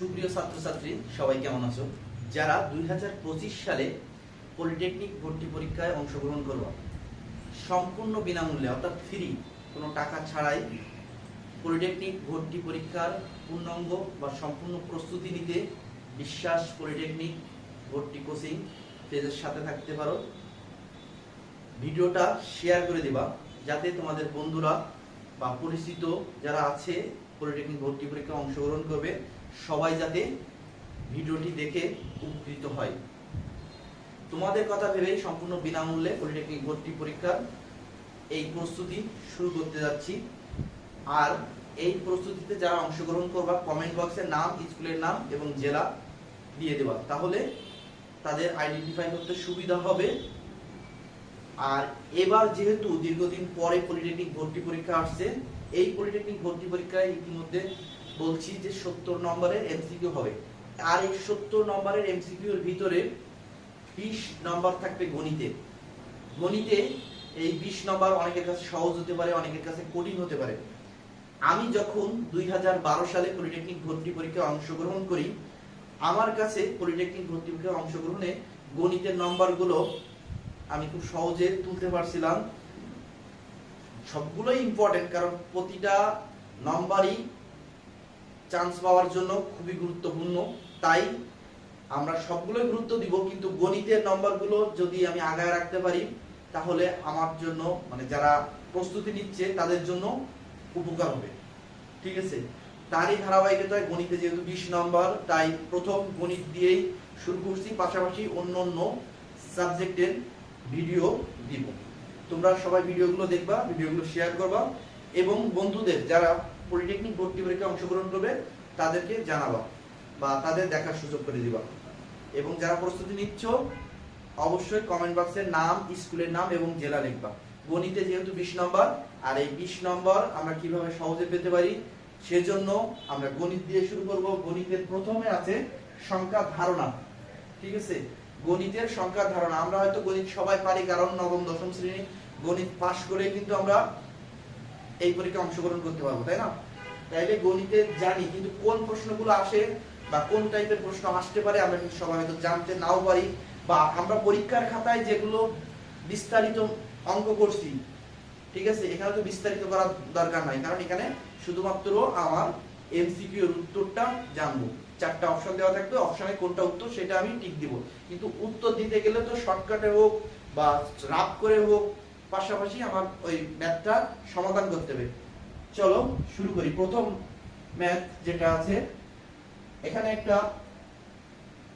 সুপ্রিয় ছাত্রছাত্রী, সবাই কেমন আছো? যারা দুই হাজার পঁচিশ সালে পলিটেকনিক ভর্তি পরীক্ষায় অংশগ্রহণ করবা, সম্পূর্ণ বিনামূল্যে, অর্থাৎ ফ্রি কোনো টাকা ছাড়াই পলিটেকনিক ভর্তি পরীক্ষার পূর্ণাঙ্গ বা সম্পূর্ণ প্রস্তুতি নিতে বিশ্বাস পলিটেকনিক ভর্তি কোচিং পেজের সাথে থাকতে পারো। ভিডিওটা শেয়ার করে দিবা, যাতে তোমাদের বন্ধুরা বা পরিচিত যারা আছে পলিটেকনিক ভর্তি পরীক্ষায় অংশগ্রহণ করবে সবাই যাতে ভিডিওটি দেখে উপকৃত হয়। তোমাদের কথা ভেবেই সম্পূর্ণ বিনামূল্যে পলিটেকনিক ভর্তি পরীক্ষার এই প্রস্তুতি শুরু করতে যাচ্ছি। আর এই প্রস্তুতিতে যারা অংশগ্রহণ করবা কমেন্ট বক্সে নাম স্কুলের নাম এবং জেলা দিয়ে দেবা। তাহলে তাদের আইডেন্টিফাই করতে সুবিধা হবে। আর এবার যেহেতু দীর্ঘদিন পরে পলিটেকনিক ভর্তি পরীক্ষা আসছে, এই পলিটেকনিক ভর্তি পরীক্ষায় ইতিমধ্যে বলছি যে সত্তর নম্বরের এমসিকিউ হবে। আর এই সত্তর নম্বরের এমসিকিউর ভিতরে বিশ নম্বর থাকবে গণিতে। গণিতে এই বিশ নম্বর অনেকের কাছে সহজ হতে পারে, অনেকের কাছে কঠিন হতে পারে। আমি যখন দুই হাজার বারো সালে পলিটেকনিক ভর্তি পরীক্ষায় অংশগ্রহণ করি, আমার কাছে পলিটেকনিক ভর্তি পরীক্ষায় অংশগ্রহণে গণিতের নম্বরগুলো আমি খুব সহজে তুলতে পারছিলাম। সবগুলোই ইম্পর্টেন্ট কারণ প্রতিটা নম্বরই চান্স পাওয়ার জন্য খুবই গুরুত্বপূর্ণ। তাই আমরা সবগুলোই গুরুত্ব দিব, কিন্তু গণিতের নম্বরগুলো যদি আমি আগায় রাখতে পারি, তাহলে আমার জন্য মানে যারা প্রস্তুতি নিচ্ছে, তাদের জন্য উপকার হবে। ঠিক আছে? তারই ধারাবাহিকতায় গণিতে যেহেতু বিশ নম্বর, তাই প্রথম গণিত দিয়েই শুরু করছি, পাশাপাশি অন্য অন্য সাবজেক্টের ভিডিও দিব। তোমরা সবাই ভিডিওগুলো দেখবা, ভিডিওগুলো শেয়ার করবা, এবং বন্ধুদের, যারা পলিটেকনিক ভর্তি পরীক্ষায় অংশগ্রহণ করবে তাদেরকে জানাবা বা তাদের দেখার সুযোগ করে দিবা। এবং যারা প্রস্তুতি নিচ্ছ, অবশ্যই কমেন্ট বক্সে নাম স্কুলের নাম এবং জেলা লিখবা। গণিতে যেহেতু বিশ নম্বর, আর এই বিশ নম্বর আমরা কীভাবে সহজে পেতে পারি, সেজন্য আমরা গণিত দিয়ে শুরু করব। গণিতের প্রথমে আছে সংখ্যা ধারণা। ঠিক আছে? গণিতের সংখ্যা ধারণা। আমরা হয়তো গণিত সবাই পারি, কারণ নবম, দশম শ্রেণি গণিত পাশ করে কিন্তু আমরা এই পরীক্ষায় অংশগ্রহণ করতে পারব, তাই না? তাইলে গণিতে জানি, কিন্তু কোন প্রশ্নগুলো আসে বা কোন টাইপের প্রশ্ন আসতে পারে আমরা কিন্তু সবাই হয়তো জানতে নাও পারি বা আমরা পরীক্ষার খাতায় যেগুলো বিস্তারিত অঙ্ক করছি, ঠিক আছে? এখানে তো বিস্তারিত করার দরকার নাই, কারণ এখানে শুধুমাত্র আমার এমসিকিউ এর উত্তরটা জানব। চারটা অপশন দেওয়া থাকবে অপশনে কোনটা উত্তর সেটা আমি টিক দিব। কিন্তু উত্তর দিতে গেলে তো শর্টকাটে হোক বা রাফ করে হোক পাশাপাশি আমার ওই ম্যাথটা সমাধান করতে হবে। চলো, শুরু করি। প্রথম ম্যাথ যেটা আছে, এখানে একটা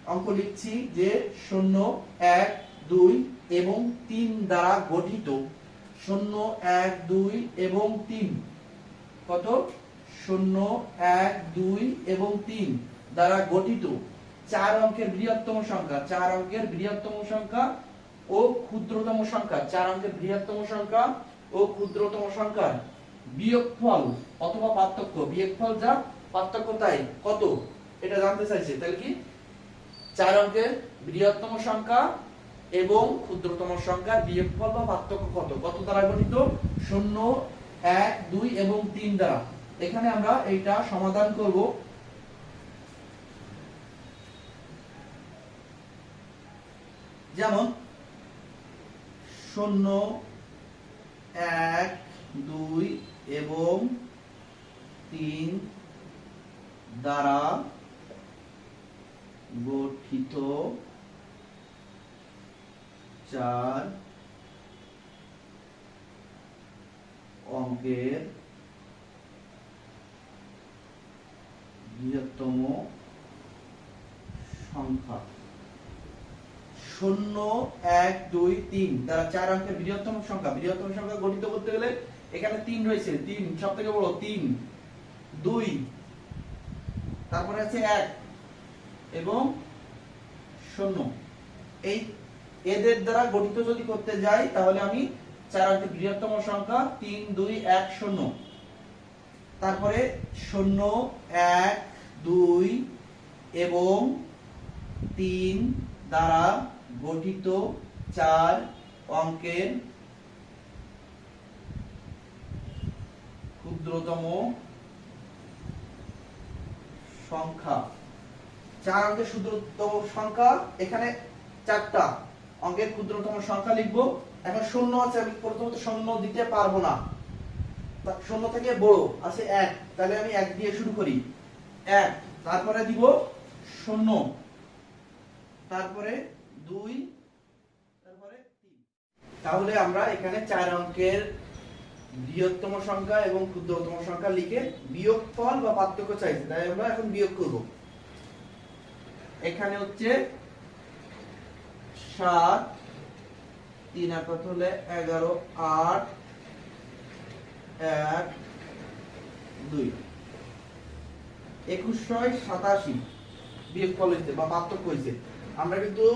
অঙ্ক লিখছি যে শূন্য, এক, দুই এবং তিন দ্বারা গঠিত। শূন্য, এক, দুই এবং তিন। কত? শূন্য, এক, দুই এবং তিন দ্বারা গঠিত। চার অঙ্কের বৃহত্তম সংখ্যা। চার অঙ্কের বৃহত্তম সংখ্যা ও ক্ষুদ্রতম সংখ্যা, চার অঙ্কের বৃহত্তম সংখ্যা, ও ক্ষুদ্রতম সংখ্যার বিয়োগফল অথবা পার্থক্য। বিয়োগফল যা, পার্থক্য তাই। কত? এটা জানতে চাইছে। তাহলে কি? চার অঙ্কের বৃহত্তম সংখ্যা এবং ক্ষুদ্রতম সংখ্যার বিয়োগফল বা পার্থক্য কত? কত দ্বারা গঠিত? শূন্য, এক, দুই এবং তিন দ্বারা। এখানে আমরা এইটা সমাধান করব। যেমন শূন্য এক দুই এবং তিন দ্বারা গঠিত চার অঙ্কের বৃহত্তম সংখ্যা। শূন্য, এক, দুই, তিন। দ্বারা চার অঙ্কের বৃহত্তম সংখ্যা। বৃহত্তম সংখ্যা গঠিত করতে গেলে এখানে তিন রয়েছে। তিন সব থেকে বড় তিন, দুই, তারপরে আছে এক এবং শূন্য। এই এদের দ্বারা গঠিত যদি করতে যাই, তাহলে আমি চার অঙ্কের বৃহত্তম সংখ্যা তিন, দুই, এক, শূন্য। তারপরে শূন্য, এক, দুই এবং তিন দ্বারা গঠিত চার অঙ্কের ক্ষুদ্রতম সংখ্যা। চার অঙ্কের ক্ষুদ্রতম সংখ্যা, এখানে চারটা অঙ্কের ক্ষুদ্রতম সংখ্যা লিখব। এখন শূন্য আছে, আমি প্রথমত শূন্য দিতে পারব না। শূন্য থেকে বড় আছে এক, তাহলে আমি এক দিয়ে শুরু করি। এক, তারপরে দিব শূন্য। তারপরে দুই, তারপরে তিন। তাহলে আমরা এখানে চার অঙ্কের বৃহত্তম সংখ্যা এবং ক্ষুদ্রতম সংখ্যা লিখে বিয়োগফল বা পার্থক্য চাইছি, তাই আমরা এখন বিয়োগ করব। এখানে হচ্ছে সাত, তিন আর কত হলে এগারো, আট, এক, দুই। একুশশো সাতাশি বিয়োগফল হয়েছে বা পার্থক্য হয়েছে আমরা কিন্তু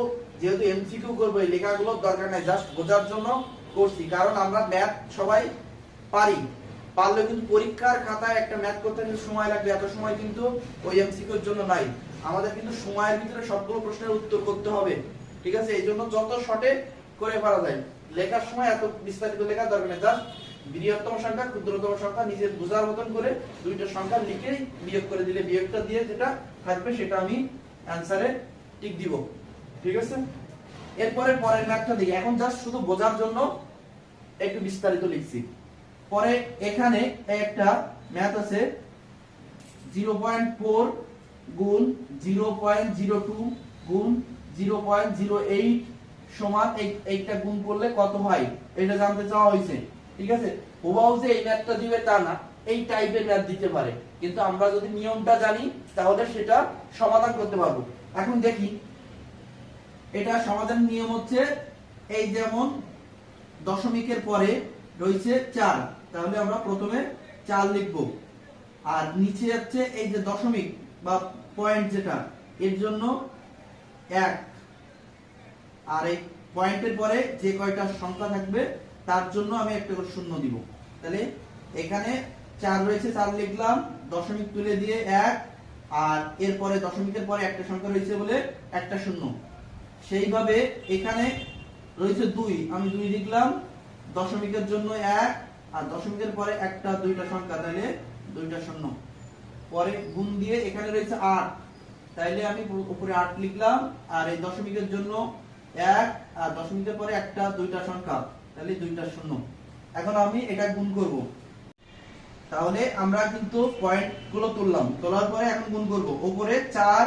যেহেতু এমসিকিউ করব, এই লেখাগুলোর দরকার নাই জাস্ট বোঝার জন্য করছি। কারণ আমরা ম্যাথ সবাই পারি। পারলে কিন্তু পরীক্ষার খাতায় একটা ম্যাথ করতে কিন্তু সময় লাগবে, এত সময় কিন্তু ওই এমসিকিউর জন্য নাই। আমাদের কিন্তু সময়ের ভিতরে সবগুলো প্রশ্নের উত্তর করতে হবে, ঠিক আছে? এই জন্য যত শর্টে করে পারা যায়। লেখার সময় এত বিস্তারিত লেখার দরকার নেই জাস্ট বৃহত্তম সংখ্যা, ক্ষুদ্রতম সংখ্যা নিজের বোঝার মতন করে দুইটা সংখ্যা লিখেই বিয়োগ করে দিলে বিয়োগটা দিয়ে যেটা থাকবে সেটা আমি অ্যানসারে টিক দিব। ঠিক আছে? এরপরে পরের ম্যাথটা দেখি। এখন জাস্ট শুধু বোঝার জন্য একটু বিস্তারিত লিখছি। পরে এখানে একটা ম্যাথ আছে জিরো পয়েন্ট ফোর গুণ জিরো পয়েন্ট জিরো টু গুণ জিরো পয়েন্ট জিরো এইট সমান এই- এইটা গুণ করলে কত হয়? এটা জানতে চাওয়া হয়েছে। ঠিক আছে? হুবাহু যে এই ম্যাথটা দিবে তা না এই টাইপের ম্যাথ দিতে পারে। কিন্তু আমরা যদি নিয়মটা জানি তাহলে সেটা সমাধান করতে পারব। এখন দেখি। এটা সমাধান নিয়ম হচ্ছে, এই যেমন দশমিকের পরে রয়েছে চার, তাহলে আমরা প্রথমে চার লিখব। আর নিচে হচ্ছে এই যে দশমিক বা পয়েন্ট যেটা, এর জন্য এক। আর এই পয়েন্টের পরে যে কয়টা সংখ্যা থাকবে, তার জন্য আমি একটা করে শূন্য দিব। তাহলে এখানে চার রয়েছে, চার লিখলাম, দশমিক তুলে দিয়ে এক আর এরপরে দশমিকের পরে একটা সংখ্যা রয়েছে বলে একটা শূন্য। সেইভাবে এখানে রয়েছে দুই। আমি দুই লিখলাম, দশমিকের জন্য এক আর দশমিকের পরে একটা দুইটা সংখ্যা তাহলে দুইটা শূন্য। পরে গুণ দিয়ে এখানে রয়েছে আট। তাইলে আমি উপরে আট লিখলাম আর এই দশমিকের জন্য এক আর দশমিকের পরে একটা দুইটা সংখ্যা তাহলে দুইটা শূন্য। এখন আমি এটা গুণ করব। তাহলে আমরা কিন্তু পয়েন্টগুলো তুললাম। তোলার পরে এখন গুণ করব। উপরে চার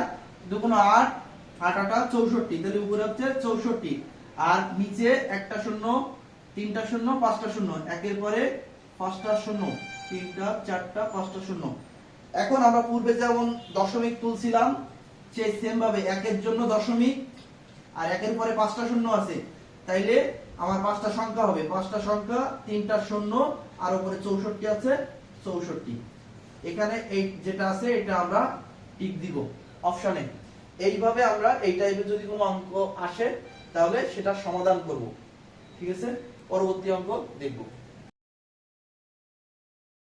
দুগুণ আট আট আটা চৌষট্টি। তাহলে উপরে হচ্ছে চৌষট্টি। আর নিচে একটা শূন্য, তিনটা শূন্য, পাঁচটা শূন্য। একের পরে পাঁচটা শূন্য, তিনটা, চারটা, পাঁচটা শূন্য। এখন আমরা পূর্বে যেমন দশমিক তুলছিলাম সেই সেম ভাবে একের জন্য দশমিক, আর একের পরে পাঁচটা শূন্য আছে। তাইলে আমার পাঁচটা সংখ্যা হবে। পাঁচটা সংখ্যা, তিনটা শূন্য, আর উপরে চৌষট্টি আছে। চৌষট্টি। এখানে এই যেটা আছে, এটা আমরা টিক দিব অপশনে এইভাবে আমরা এই টাইপের যদি কোনো অঙ্ক আসে, তাহলে সেটা সমাধান করব। ঠিক আছে? পরবর্তী অঙ্ক দেখব।